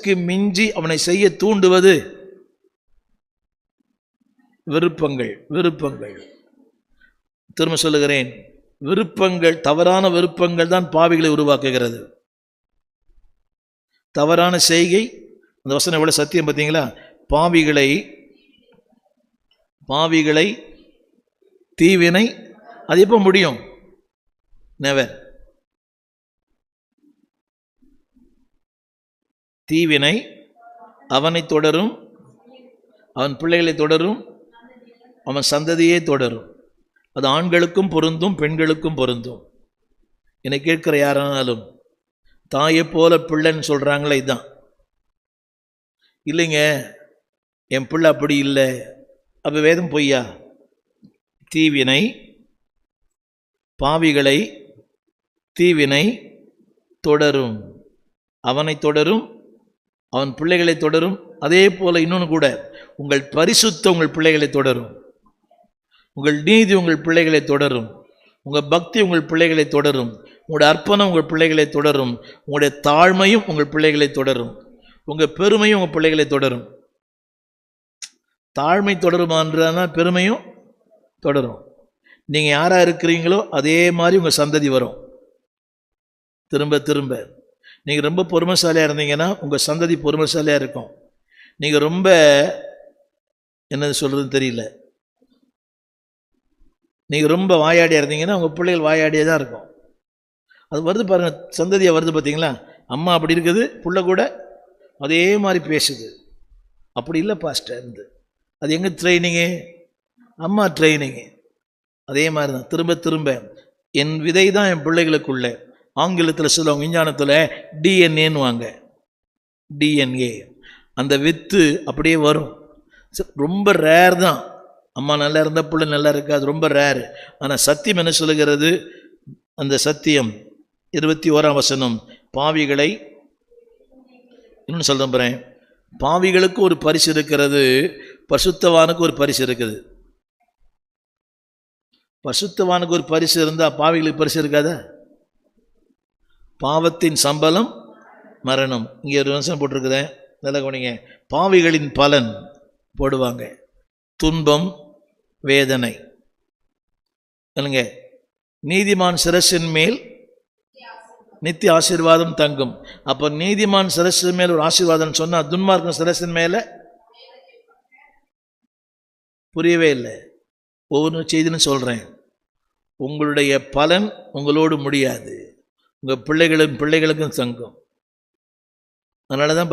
மனசுக்கு மிஞ்சி அவனை செய்ய தூண்டுவது? விருப்பங்கள் விருப்பங்கள். திரும்ப சொல்லுகிறேன் விருப்பங்கள் தவறான விருப்பங்கள் தான் பாவிகளை உருவாக்குகிறது. தவறான செய்கை அந்த வசனம் எவ்வளோ சத்தியம் பார்த்தீங்களா? பாவிகளை பாவிகளை தீவினை அது எப்போ முடியும்? நெவர் தீவினை அவனை தொடரும் அவன் பிள்ளைகளை தொடரும் அவன் சந்ததியே தொடரும். அது ஆண்களுக்கும் பொருந்தும் பெண்களுக்கும் பொருந்தும். என்னை கேட்கிற யாரானாலும் தாயை போல பிள்ளைன்னு சொல்கிறாங்களே இதுதான் இல்லைங்க என் பிள்ளை அப்படி இல்லை. அப்போ வேதம் பொய்யா? தீவினை பாவிகளை தீவினை தொடரும். அவனை தொடரும் அவன் பிள்ளைகளை தொடரும். அதே போல் இன்னொன்று கூட உங்கள் பரிசுத்த உங்கள் பிள்ளைகளை தொடரும். உங்கள் நீதி உங்கள் பிள்ளைகளை தொடரும். உங்கள் பக்தி உங்கள் பிள்ளைகளை தொடரும். உங்களுடைய அர்ப்பணம் உங்கள் பிள்ளைகளை தொடரும். உங்களுடைய தாழ்மையும் உங்கள் பிள்ளைகளை தொடரும். உங்கள் பெருமையும் உங்கள் பிள்ளைகளை தொடரும். தாழ்மை தொடருமான்றனா பெருமையும் தொடரும். நீங்கள் யாராக இருக்கிறீங்களோ அதே மாதிரி உங்கள் சந்ததி வரும். திரும்ப திரும்ப. நீங்கள் ரொம்ப பொறுமைசாலியாக இருந்தீங்கன்னா உங்கள் சந்ததி பொறுமைசாலியாக இருக்கும். நீங்கள் ரொம்ப என்னது சொல்கிறதுன்னு தெரியல. நீங்கள் ரொம்ப வாயாடியாக இருந்தீங்கன்னா உங்கள் பிள்ளைகள் வாயாடியே தான் இருக்கும். அது வருது பாருங்கள் சந்ததியாக வருது பார்த்தீங்களா அம்மா அப்படி இருக்குது புள்ள கூட அதே மாதிரி பேசுது. அப்படி இல்லை பாஸ்டர்ந்து இருந்து. அது எங்கே ட்ரைனிங்கு அம்மா ட்ரைனிங்கு அதே மாதிரி தான் திரும்ப திரும்ப. என் விதை தான் என் பிள்ளைகளுக்குள்ளே. ஆங்கிலத்தில் சொல்லுவாங்க விஞ்ஞானத்தில் டிஎன்ஏன்னுவாங்க டிஎன்ஏ அந்த வித்து அப்படியே வரும். ச- ரொம்ப ரேர் தான். அம்மா நல்லா இருந்தால் பிள்ளை நல்லா இருக்காது ரொம்ப ரேர் ஆனால் சத்தியம் என்ன சொல்லுகிறது? அந்த சத்தியம் இருபத்தி ஓராம் வசனம். பாவிகளை இன்னும் சொல்ல போகிறேன் பாவிகளுக்கு ஒரு பரிசு இருக்கிறது பசுத்தவானுக்கு ஒரு பரிசு இருக்குது. பசுத்தவானுக்கு ஒரு பரிசு இருந்தால் பாவிகளுக்கு பரிசு இருக்காதா? பாவத்தின் சம்பளம் மரணம். இங்கே ஒரு விமர்சனம் போட்டிருக்குதேன் நல்லா கவனிங்க. பாவிகளின் பலன் போடுவாங்க. துன்பம் வேதனை. இல்லைங்க நீதிமான் சிரசின் மேல் நித்திய ஆசீர்வாதம் தங்கும். அப்போ நீதிமான் சிரசின் மேல் ஒரு ஆசீர்வாதம் சொன்னால் துன்மார்க்கம் சிரசின் மேலே புரியவே இல்லை. ஒவ்வொரு செய்தின்னு சொல்கிறேன் உங்களுடைய பலன் உங்களோடு முடியாது. உங்கள் பிள்ளைகளும் பிள்ளைகளுக்கும் சங்கம். அதனால தான்